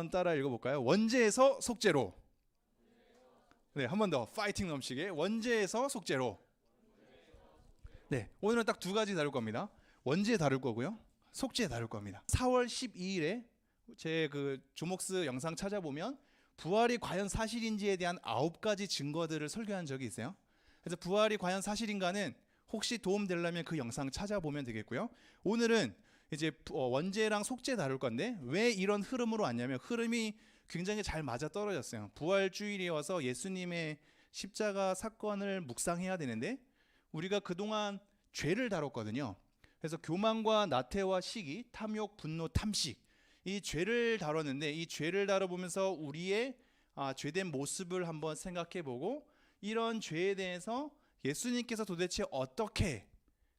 한번 따라 읽어볼까요? 원죄에서 속죄로. 네, 한 번 더 파이팅 넘치게 원죄에서 속죄로. 네, 오늘은 딱 두 가지 다룰 겁니다. 원죄 다룰 거고요. 속죄 다룰 겁니다. 4월 12일에 제그 조목스 영상 찾아보면 부활이 과연 사실인지에 대한 아홉 가지 증거들을 설교한 적이 있어요. 그래서 부활이 과연 사실인가는 혹시 도움 되려면 그 영상 찾아보면 되겠고요. 오늘은 이제 부- 어, 원죄랑 속죄 다룰 건데 왜 이런 흐름으로 왔냐면 흐름이 굉장히 잘 맞아 떨어졌어요. 부활 주일이어서 예수님의 십자가 사건을 묵상해야 되는데 우리가 그동안 죄를 다뤘거든요. 그래서 교만과 나태와 시기, 탐욕, 분노, 탐식 이 죄를 다뤘는데 이 죄를 다뤄보면서 우리의 아, 죄된 모습을 한번 생각해보고 이런 죄에 대해서 예수님께서 도대체 어떻게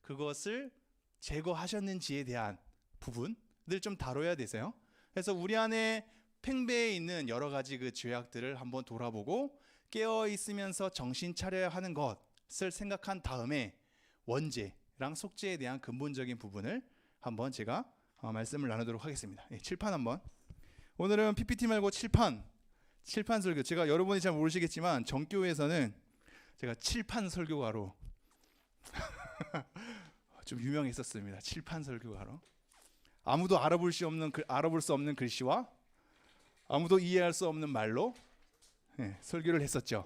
그것을 제거하셨는지에 대한 부분들 좀 다뤄야 되세요. 그래서 우리 안에 팽배해 있는 여러 가지 그 죄악들을 한번 돌아보고 깨어 있으면서 정신 차려야 하는 것을 생각한 다음에 원죄랑 속죄에 대한 근본적인 부분을 한번 제가 어, 말씀을 나누도록 하겠습니다. 예, 칠판 한번. 오늘은 PPT 말고 칠판, 칠판 설교. 제가 여러분이 잘 모르시겠지만 정교회에서는 제가 칠판 설교가로 좀 유명했었습니다. 칠판 설교가로. 아무도 알아볼 수 없는 글, 알아볼 수 없는 글씨와 아무도 이해할 수 없는 말로 예, 설교를 했었죠.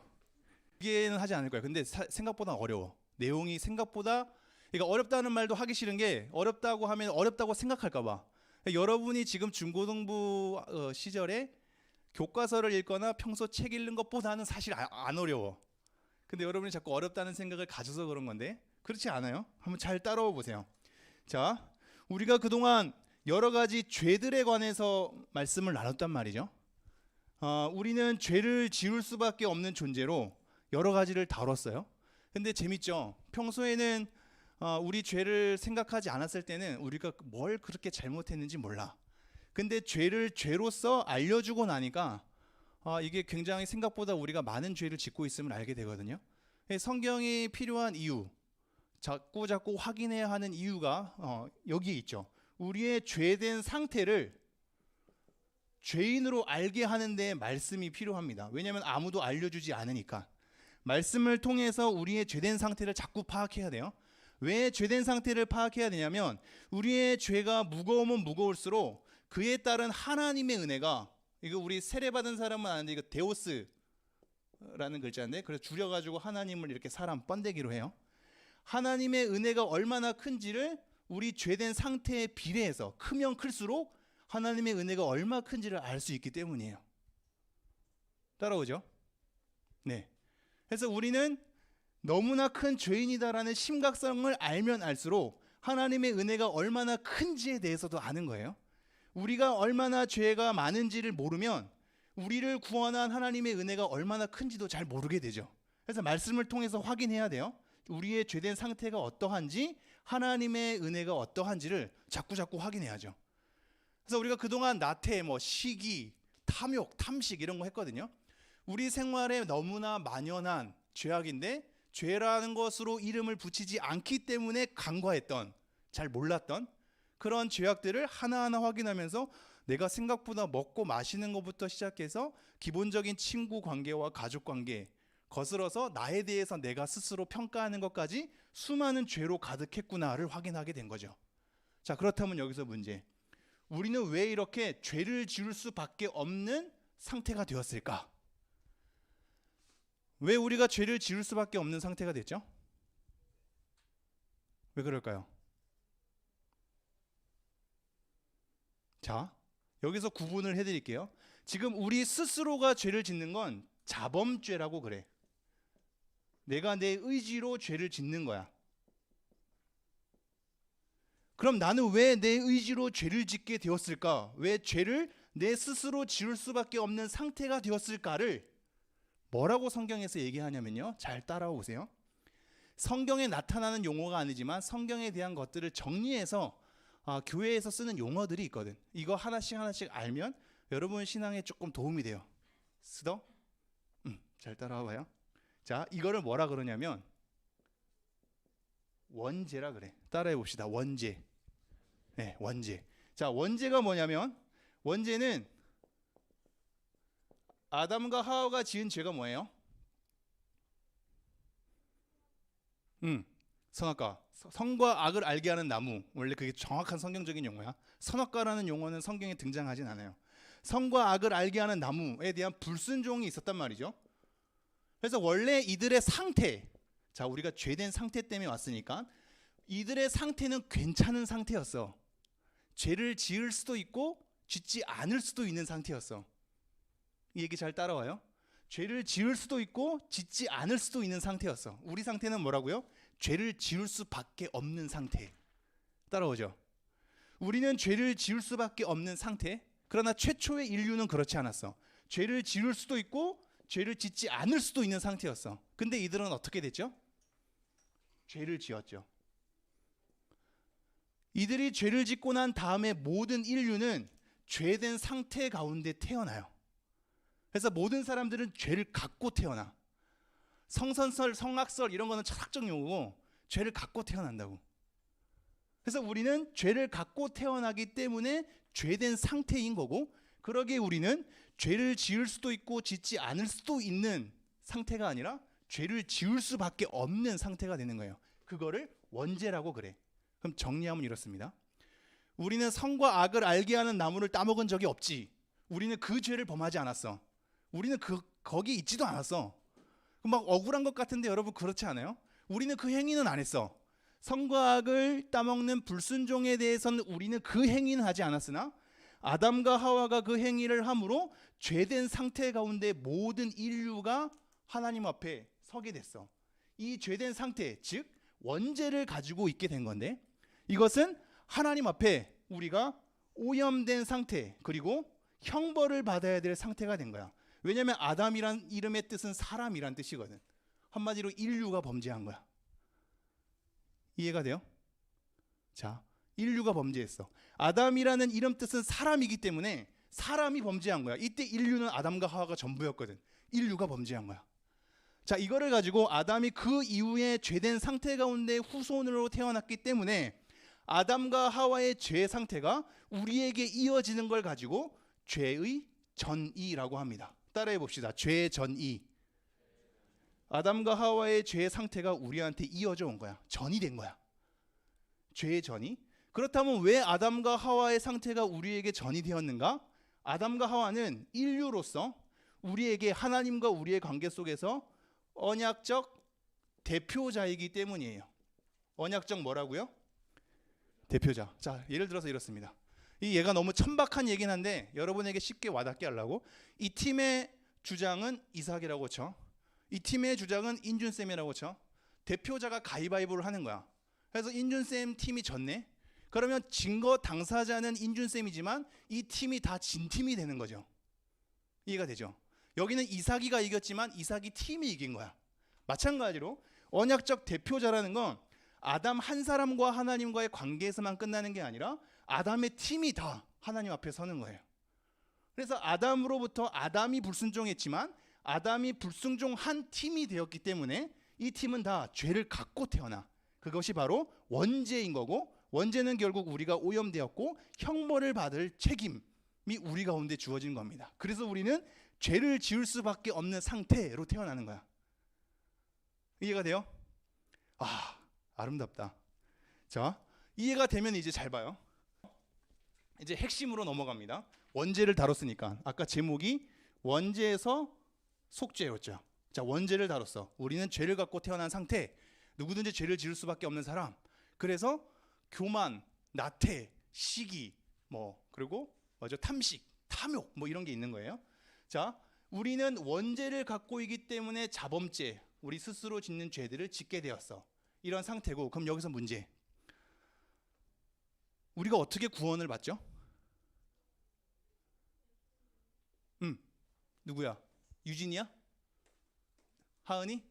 이해는 하지 않을 거예요. 근데 사- 생각보다 어려워. 내용이 생각보다 그러니까 어렵다는 말도 하기 싫은 게 어렵다고 하면 어렵다고 생각할까 봐. 여러분이 지금 중고등부 어, 시절에 교과서를 읽거나 평소 책 읽는 것보다는 사실 아- 안 어려워. 근데 여러분이 자꾸 어렵다는 생각을 가져서 그런 건데 그렇지 않아요? 한번 잘 따라와 보세요. 자, 우리가 그동안 여러 가지 죄들에 관해서 말씀을 나눴단 말이죠. 어, 우리는 죄를 지을 수밖에 없는 존재로 여러 가지를 다뤘어요. 근데 재밌죠? 평소에는 어, 우리 죄를 생각하지 않았을 때는 우리가 뭘 그렇게 잘못했는지 몰라. 근데 죄를 죄로서 알려주고 나니까 아, 이게 굉장히 생각보다 우리가 많은 죄를 짓고 있음을 알게 되거든요. 예, 성경이 필요한 이유, 자꾸 자꾸 확인해야 하는 이유가 어, 여기에 있죠. 우리의 죄된 상태를 죄인으로 알게 하는데 말씀이 필요합니다. 왜냐하면 아무도 알려주지 않으니까. 말씀을 통해서 우리의 죄된 상태를 자꾸 파악해야 돼요. 왜 죄된 상태를 파악해야 되냐면 우리의 죄가 무거우면 무거울수록 그에 따른 하나님의 은혜가 이거 우리 세례 받은 사람은 아는데 이거 데오스라는 글자인데 그래서 줄여가지고 하나님을 이렇게 사람 번데기로 해요. 하나님의 은혜가 얼마나 큰지를 우리 죄된 상태에 비례해서 크면 클수록 하나님의 은혜가 얼마 큰지를 알 수 있기 때문이에요. 따라오죠? 네. 그래서 우리는 너무나 큰 죄인이다라는 심각성을 알면 알수록 하나님의 은혜가 얼마나 큰지에 대해서도 아는 거예요. 우리가 얼마나 죄가 많은지를 모르면 우리를 구원한 하나님의 은혜가 얼마나 큰지도 잘 모르게 되죠. 그래서 말씀을 통해서 확인해야 돼요. 우리의 죄된 상태가 어떠한지 하나님의 은혜가 어떠한지를 자꾸 자꾸 확인해야죠. 그래서 우리가 그동안 나태, 뭐 시기, 탐욕, 탐식 이런 거 했거든요. 우리 생활에 너무나 만연한 죄악인데 죄라는 것으로 이름을 붙이지 않기 때문에 간과했던 잘 몰랐던 그런 죄악들을 하나하나 확인하면서 내가 생각보다 먹고 마시는 것부터 시작해서 기본적인 친구 관계와 가족 관계 거슬러서 나에 대해서 내가 스스로 평가하는 것까지 수많은 죄로 가득했구나를 확인하게 된 거죠. 자, 그렇다면 여기서 문제. 우리는 왜 이렇게 죄를 지을 수밖에 없는 상태가 되었을까? 왜 우리가 죄를 지을 수밖에 없는 상태가 됐죠? 왜 그럴까요? 자, 여기서 구분을 해드릴게요. 지금 우리 스스로가 죄를 짓는 건 자범죄라고 그래. 내가 내 의지로 죄를 짓는 거야. 그럼 나는 왜 내 의지로 죄를 짓게 되었을까? 왜 죄를 내 스스로 지을 수밖에 없는 상태가 되었을까를 뭐라고 성경에서 얘기하냐면요. 잘 따라와 보세요. 성경에 나타나는 용어가 아니지만 성경에 대한 것들을 정리해서 아, 교회에서 쓰는 용어들이 있거든. 이거 하나씩 하나씩 알면 여러분 신앙에 조금 도움이 돼요. 쓰더? 음, 잘 따라와 봐요. 자, 이거를 뭐라 그러냐면 원죄라 그래. 따라해 봅시다. 원죄. 네, 원죄. 자, 원죄가 뭐냐면 원죄는 아담과 하와가 지은 죄가 뭐예요? 음, 선악과. 서- 선과 악을 알게 하는 나무. 원래 그게 정확한 성경적인 용어야. 선악과라는 용어는 성경에 등장하진 않아요. 선과 악을 알게 하는 나무에 대한 불순종이 있었단 말이죠. 그래서 원래 이들의 상태, 자 우리가 죄된 상태 때문에 왔으니까 이들의 상태는 괜찮은 상태였어. 죄를 지을 수도 있고 짓지 않을 수도 있는 상태였어. 이 얘기 잘 따라와요? 죄를 지을 수도 있고 짓지 않을 수도 있는 상태였어. 우리 상태는 뭐라고요? 죄를 지을 수밖에 없는 상태. 따라오죠? 우리는 죄를 지을 수밖에 없는 상태. 그러나 최초의 인류는 그렇지 않았어. 죄를 지을 수도 있고 죄를 짓지 않을 수도 있는 상태였어. 근데 이들은 어떻게 됐죠? 죄를 지었죠. 이들이 죄를 짓고 난 다음에 모든 인류는 죄된 상태 가운데 태어나요. 그래서 모든 사람들은 죄를 갖고 태어나. 성선설, 성악설 이런 거는 철학적 용어고 죄를 갖고 태어난다고. 그래서 우리는 죄를 갖고 태어나기 때문에 죄된 상태인 거고 그러기에 우리는 죄를 지을 수도 있고 짓지 않을 수도 있는 상태가 아니라 죄를 지을 수밖에 없는 상태가 되는 거예요. 그거를 원죄라고 그래. 그럼 정리하면 이렇습니다. 우리는 선과 악을 알게 하는 나무를 따먹은 적이 없지. 우리는 그 죄를 범하지 않았어. 우리는 그 거기 있지도 않았어. 막 억울한 것 같은데 여러분 그렇지 않아요? 우리는 그 행위는 안 했어. 선과 악을 따먹는 불순종에 대해서는 우리는 그 행위는 하지 않았으나 아담과 하와가 그 행위를 함으로 죄된 상태 가운데 모든 인류가 하나님 앞에 서게 됐어. 이 죄된 상태, 즉 원죄를 가지고 있게 된 건데 이것은 하나님 앞에 우리가 오염된 상태 그리고 형벌을 받아야 될 상태가 된 거야. 왜냐하면 아담이란 이름의 뜻은 사람이란 뜻이거든. 한마디로 인류가 범죄한 거야. 이해가 돼요? 자, 인류가 범죄했어. 아담이라는 이름 뜻은 사람이기 때문에 사람이 범죄한 거야. 이때 인류는 아담과 하와가 전부였거든. 인류가 범죄한 거야. 자, 이거를 가지고 아담이 그 이후에 죄된 상태 가운데 후손으로 태어났기 때문에 아담과 하와의 죄 상태가 우리에게 이어지는 걸 가지고 죄의 전이라고 합니다. 따라해 봅시다. 죄 전이. 아담과 하와의 죄 상태가 우리한테 이어져 온 거야. 전이 된 거야. 죄의 전이. 그렇다면 왜 아담과 하와의 상태가 우리에게 전이 되었는가? 아담과 하와는 인류로서 우리에게 하나님과 우리의 관계 속에서 언약적 대표자이기 때문이에요. 언약적 뭐라고요? 대표자. 자, 예를 들어서 이렇습니다. 이 얘가 너무 천박한 얘긴 한데 여러분에게 쉽게 와닿게 하려고 이 팀의 주장은 이삭이라고 쳐. 이 팀의 주장은 인준 쌤이라고 쳐. 대표자가 가위바위보를 하는 거야. 그래서 인준 쌤 팀이 졌네. 그러면 증거 당사자는 인준 쌤이지만 이 팀이 다 진 팀이 되는 거죠. 이해가 되죠? 여기는 이삭이가 이겼지만 이삭이 팀이 이긴 거야. 마찬가지로 언약적 대표자라는 건 아담 한 사람과 하나님과의 관계에서만 끝나는 게 아니라 아담의 팀이 다 하나님 앞에 서는 거예요. 그래서 아담으로부터 아담이 불순종했지만 아담이 불순종한 팀이 되었기 때문에 이 팀은 다 죄를 갖고 태어나. 그것이 바로 원죄인 거고 원죄는 결국 우리가 오염되었고 형벌을 받을 책임이 우리 가운데 주어진 겁니다. 그래서 우리는 죄를 지을 수밖에 없는 상태로 태어나는 거야. 이해가 돼요? 아, 아름답다. 자, 이해가 되면 이제 잘 봐요. 이제 핵심으로 넘어갑니다. 원죄를 다뤘으니까 아까 제목이 원죄에서 속죄였죠. 자, 원죄를 다뤘어. 우리는 죄를 갖고 태어난 상태. 누구든지 죄를 지을 수밖에 없는 사람. 그래서 교만, 나태, 시기, 뭐 그리고 뭐죠? 탐식, 탐욕 뭐 이런 게 있는 거예요. 자, 우리는 원죄를 갖고 있기 때문에 자범죄, 우리 스스로 짓는 죄들을 짓게 되었어. 이런 상태고 그럼 여기서 문제. 우리가 어떻게 구원을 받죠? 음, 누구야? 유진이야? 하은이?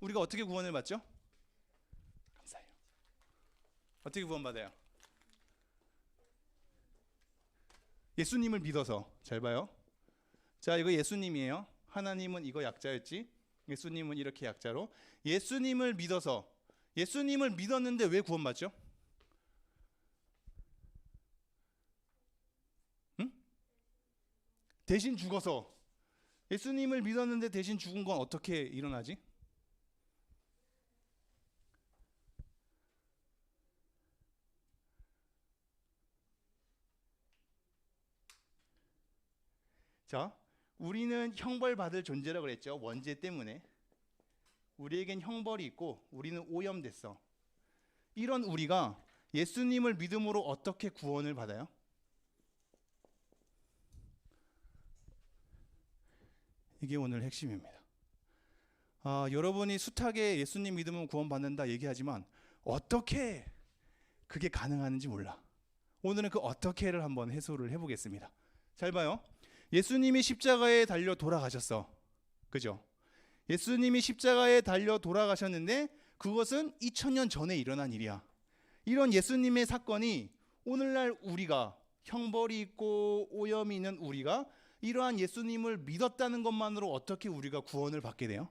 우리가 어떻게 구원을 받죠? 어떻게 구원받아요? 예수님을 믿어서 잘 봐요. 자, 이거 예수님이에요. 하나님은 이거 약자였지. 예수님은 이렇게 약자로 예수님을 믿어서 예수님을 믿었는데 왜 구원받죠? 응? 대신 죽어서 예수님을 믿었는데 대신 죽은 건 어떻게 일어나지? 자, 우리는 형벌 받을 존재라고 그랬죠. 원죄 때문에. 우리에겐 형벌이 있고 우리는 오염됐어. 이런 우리가 예수님을 믿음으로 어떻게 구원을 받아요? 이게 오늘 핵심입니다. 아, 여러분이 숱하게 예수님 믿으면 구원받는다 얘기하지만 어떻게 그게 가능한지 몰라. 오늘은 그 어떻게를 한번 해소를 해보겠습니다. 잘 봐요. 예수님이 십자가에 달려 돌아가셨어. 그죠? 예수님이 십자가에 달려 돌아가셨는데 그것은 2000년 전에 일어난 일이야. 이런 예수님의 사건이 오늘날 우리가 형벌이 있고 오염이 있는 우리가 이러한 예수님을 믿었다는 것만으로 어떻게 우리가 구원을 받게 돼요?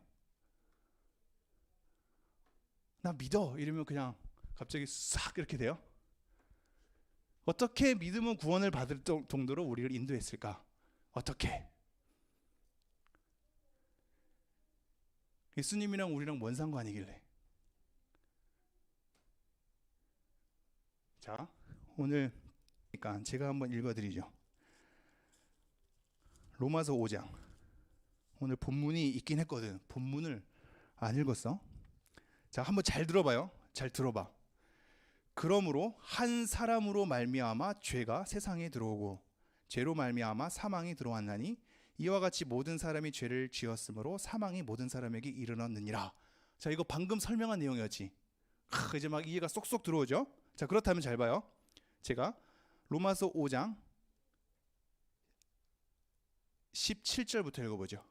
나 믿어 이러면 그냥 갑자기 싹 이렇게 돼요? 어떻게 믿으면 구원을 받을 정도로 우리를 인도했을까? 어떻게? 예수님이랑 우리랑 뭔 상관이길래? 자, 오늘 그러니까 제가 한번 읽어드리죠. 로마서 5장. 오늘 본문이 있긴 했거든. 본문을 안 읽었어. 자, 한번 잘 들어봐요. 잘 들어봐. 그러므로 한 사람으로 말미암아 죄가 세상에 들어오고 죄로 말미암아 사망이 들어왔나니 이와 같이 모든 사람이 죄를 지었으므로 사망이 모든 사람에게 이르렀느니라. 자, 이거 방금 설명한 내용이었지. 크, 이제 막 이해가 쏙쏙 들어오죠. 자, 그렇다면 잘 봐요. 제가 로마서 5장 17절부터 읽어보죠.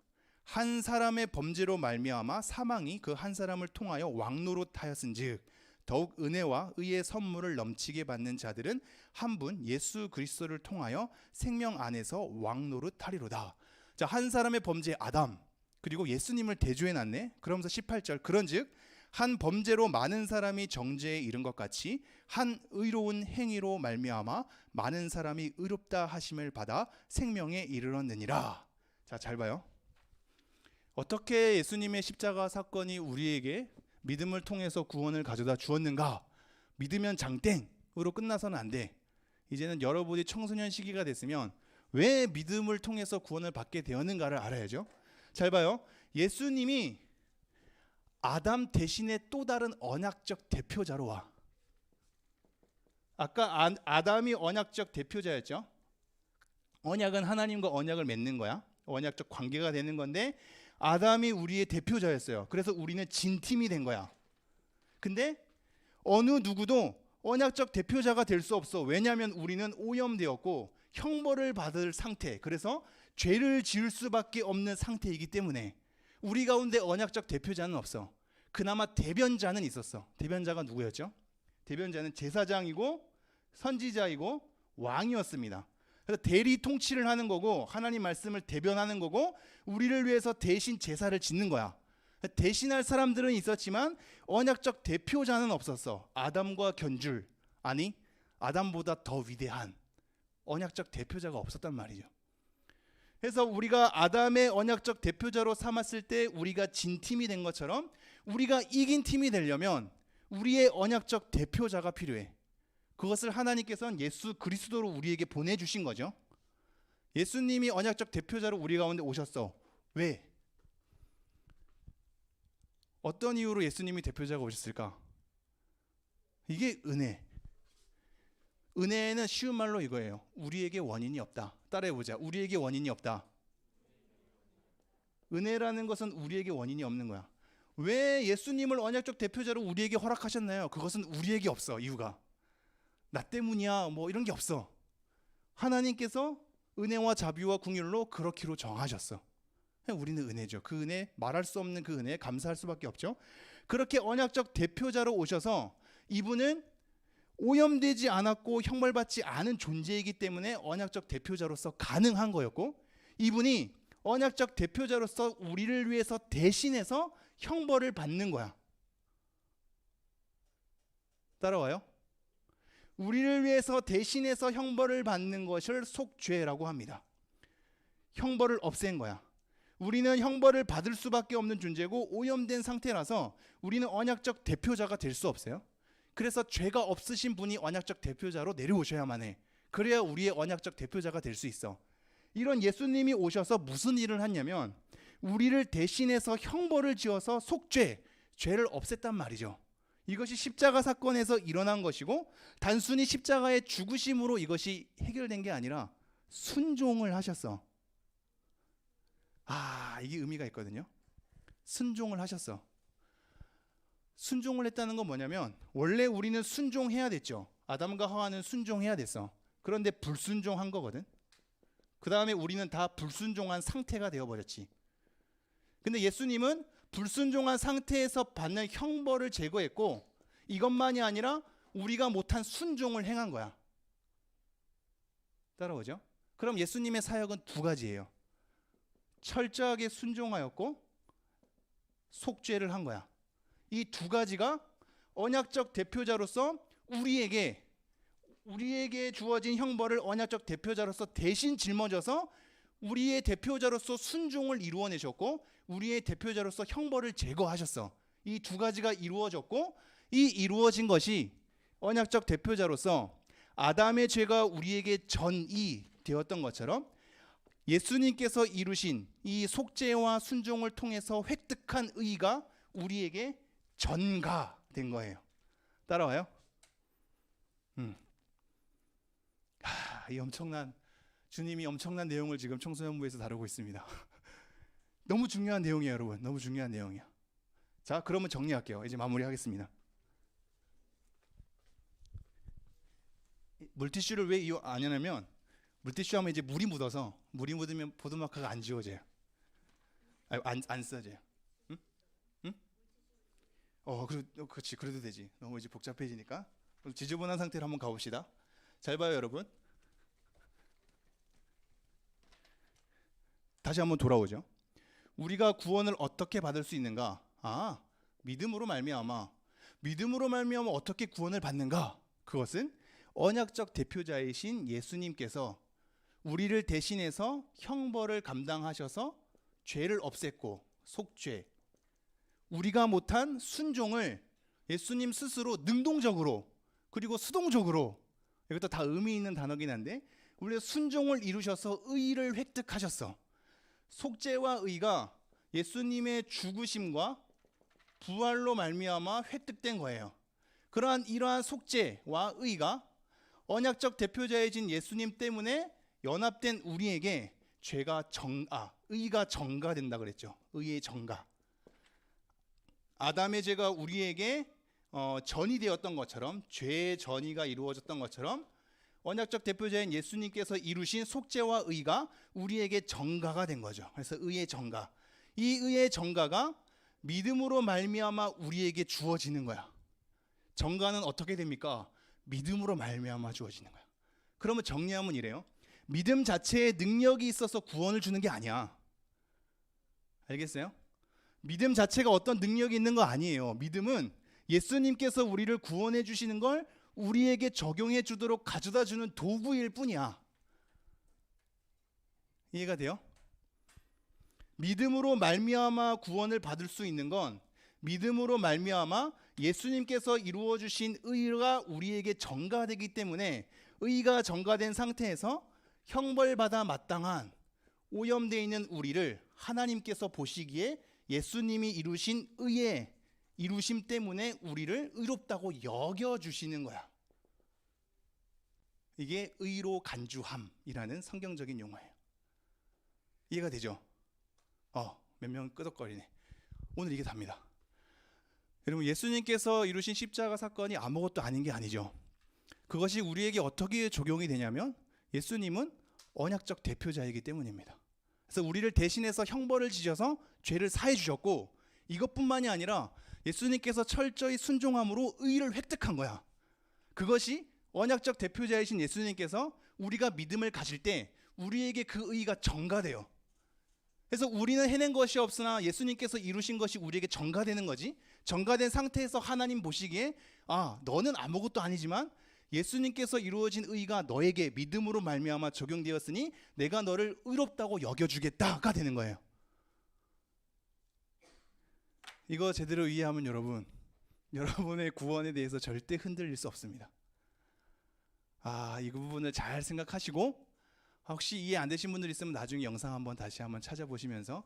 한 사람의 범죄로 말미암아 사망이 그 한 사람을 통하여 왕노릇하였은즉 더욱 은혜와 의의 선물을 넘치게 받는 자들은 한 분 예수 그리스도를 통하여 생명 안에서 왕노릇 하리로다. 자, 한 사람의 범죄 아담 그리고 예수님을 대조해 놨네. 그러면서 18절 그런즉 한 범죄로 많은 사람이 정죄에 이른 것 같이 한 의로운 행위로 말미암아 많은 사람이 의롭다 하심을 받아 생명에 이르렀느니라. 자, 잘 봐요. 어떻게 예수님의 십자가 사건이 우리에게 믿음을 통해서 구원을 가져다 주었는가? 믿으면 장땡으로 끝나서는 안 돼. 이제는 여러분이 청소년 시기가 됐으면 왜 믿음을 통해서 구원을 받게 되었는가를 알아야죠. 잘 봐요. 예수님이 아담 대신에 또 다른 언약적 대표자로 와. 아까 아, 아담이 언약적 대표자였죠. 언약은 하나님과 언약을 맺는 거야. 언약적 관계가 되는 건데 아담이 우리의 대표자였어요. 그래서 우리는 진 팀이 된 거야. 근데 어느 누구도 언약적 대표자가 될 수 없어. 왜냐하면 우리는 오염되었고 형벌을 받을 상태. 그래서 죄를 지을 수밖에 없는 상태이기 때문에 우리 가운데 언약적 대표자는 없어. 그나마 대변자는 있었어. 대변자가 누구였죠? 대변자는 제사장이고 선지자이고 왕이었습니다. 그래서 대리 통치를 하는 거고 하나님 말씀을 대변하는 거고 우리를 위해서 대신 제사를 짓는 거야. 대신할 사람들은 있었지만 언약적 대표자는 없었어. 아담과 견줄 아니 아담보다 더 위대한 언약적 대표자가 없었단 말이죠. 그래서 우리가 아담의 언약적 대표자로 삼았을 때 우리가 진 팀이 된 것처럼 우리가 이긴 팀이 되려면 우리의 언약적 대표자가 필요해. 그것을 하나님께서는 예수 그리스도로 우리에게 보내주신 거죠. 예수님이 언약적 대표자로 우리 가운데 오셨어. 왜? 어떤 이유로 예수님이 대표자가 오셨을까? 이게 은혜. 은혜는 쉬운 말로 이거예요. 우리에게 원인이 없다. 따라해보자. 우리에게 원인이 없다. 은혜라는 것은 우리에게 원인이 없는 거야. 왜 예수님을 언약적 대표자로 우리에게 허락하셨나요? 그것은 우리에게 없어. 이유가. 나 때문이야. 뭐 이런 게 없어. 하나님께서 은혜와 자비와 궁율로 그렇기로 정하셨어. 우리는 은혜죠. 그 은혜 말할 수 없는 그 은혜에 감사할 수밖에 없죠. 그렇게 언약적 대표자로 오셔서 이분은 오염되지 않았고 형벌받지 않은 존재이기 때문에 언약적 대표자로서 가능한 거였고 이분이 언약적 대표자로서 우리를 위해서 대신해서 형벌을 받는 거야. 따라와요? 우리를 위해서 대신해서 형벌을 받는 것을 속죄라고 합니다. 형벌을 없앤 거야. 우리는 형벌을 받을 수밖에 없는 존재고 오염된 상태라서 우리는 언약적 대표자가 될 수 없어요. 그래서 죄가 없으신 분이 언약적 대표자로 내려오셔야만 해. 그래야 우리의 언약적 대표자가 될 수 있어. 이런 예수님이 오셔서 무슨 일을 했냐면 우리를 대신해서 형벌을 지어서 속죄, 죄를 없앴단 말이죠. 이것이 십자가 사건에서 일어난 것이고 단순히 십자가의 죽으심으로 이것이 해결된 게 아니라 순종을 하셨어. 아, 이게 의미가 있거든요. 순종을 하셨어. 순종을 했다는 건 뭐냐면 원래 우리는 순종해야 됐죠. 아담과 하와는 순종해야 됐어. 그런데 불순종한 거거든. 그 다음에 우리는 다 불순종한 상태가 되어버렸지. 근데 예수님은 불순종한 상태에서 받는 형벌을 제거했고 이것만이 아니라 우리가 못한 순종을 행한 거야. 따라오죠? 그럼 예수님의 사역은 두 가지예요. 철저하게 순종하였고 속죄를 한 거야. 이 두 가지가 언약적 대표자로서 우리에게 우리에게 주어진 형벌을 언약적 대표자로서 대신 짊어져서 우리의 대표자로서 순종을 이루어내셨고 우리의 대표자로서 형벌을 제거하셨어. 이 두 가지가 이루어졌고 이 이루어진 것이 언약적 대표자로서 아담의 죄가 우리에게 전이 되었던 것처럼 예수님께서 이루신 이 속죄와 순종을 통해서 획득한 의가 우리에게 전가된 거예요. 따라와요? 음. 하, 이 엄청난 주님이 엄청난 내용을 지금 청소년부에서 다루고 있습니다. 너무 중요한 내용이에요, 여러분. 너무 중요한 내용이야. 자, 그러면 정리할게요. 이제 마무리하겠습니다. 이 물티슈를 왜 안 하냐면 물티슈 하면 이제 물이 묻어서 물이 묻으면 보드마크가 안 지워져요. 아니, 안, 안 써져요. 응? 응? 어, 그, 어, 그렇지. 그래도 되지. 너무 이제 복잡해지니까. 지저분한 상태로 한번 가봅시다. 잘 봐요, 여러분. 다시 한번 돌아오죠. 우리가 구원을 어떻게 받을 수 있는가? 아, 믿음으로 말미암아. 믿음으로 말미암아 어떻게 구원을 받는가? 그것은 언약적 대표자이신 예수님께서 우리를 대신해서 형벌을 감당하셔서 죄를 없앴고 속죄 우리가 못한 순종을 예수님 스스로 능동적으로 그리고 수동적으로 이것도 다 의미 있는 단어긴 한데 우리가 순종을 이루셔서 의를 획득하셨어. 속죄와 의가 예수님의 죽으심과 부활로 말미암아 획득된 거예요. 그러한 이러한 속죄와 의가 언약적 대표자이신 예수님 때문에 연합된 우리에게 죄가 정아 의가 정가된다 그랬죠. 의의 정가. 아담의 죄가 우리에게 어, 전이 되었던 것처럼 죄의 전이가 이루어졌던 것처럼 언약적 대표자인 예수님께서 이루신 속죄와 의가 우리에게 정가가 된 거죠. 그래서 의의 정가. 이 의의 정가가 믿음으로 말미암아 우리에게 주어지는 거야. 정가는 어떻게 됩니까? 믿음으로 말미암아 주어지는 거야. 그러면 정리하면 이래요. 믿음 자체에 능력이 있어서 구원을 주는 게 아니야. 알겠어요? 믿음 자체가 어떤 능력이 있는 거 아니에요. 믿음은 예수님께서 우리를 구원해 주시는 걸 우리에게 적용해 주도록 가져다 주는 도구일 뿐이야. 이해가 돼요? 믿음으로 말미암아 구원을 받을 수 있는 건 믿음으로 말미암아 예수님께서 이루어 주신 의가 우리에게 전가되기 때문에 의가 전가된 상태에서 형벌받아 마땅한 오염되어 있는 우리를 하나님께서 보시기에 예수님이 이루신 의의 이루심 때문에 우리를 의롭다고 여겨 주시는 거야. 이게 의로 간주함이라는 성경적인 용어예요. 이해가 되죠? 어, 몇 명 끄덕거리네. 오늘 이게 답니다. 여러분 예수님께서 이루신 십자가 사건이 아무것도 아닌 게 아니죠. 그것이 우리에게 어떻게 적용이 되냐면 예수님은 언약적 대표자이기 때문입니다. 그래서 우리를 대신해서 형벌을 지셔서 죄를 사해 주셨고 이것뿐만이 아니라 예수님께서 철저히 순종함으로 의를 획득한 거야. 그것이 언약적 대표자이신 예수님께서 우리가 믿음을 가질 때 우리에게 그 의가 전가돼요. 그래서 우리는 해낸 것이 없으나 예수님께서 이루신 것이 우리에게 전가되는 거지. 전가된 상태에서 하나님 보시기에 아, 너는 아무것도 아니지만 예수님께서 이루어진 의가 너에게 믿음으로 말미암아 적용되었으니 내가 너를 의롭다고 여겨 주겠다가 되는 거예요. 이거 제대로 이해하면 여러분 여러분의 구원에 대해서 절대 흔들릴 수 없습니다. 아, 이 부분을 잘 생각하시고 혹시 이해 안 되신 분들 있으면 나중에 영상 한번 다시 한번 찾아보시면서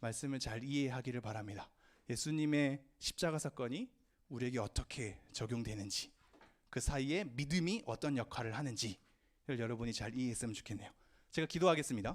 말씀을 잘 이해하기를 바랍니다. 예수님의 십자가 사건이 우리에게 어떻게 적용되는지 그 사이에 믿음이 어떤 역할을 하는지를 여러분이 잘 이해했으면 좋겠네요. 제가 기도하겠습니다.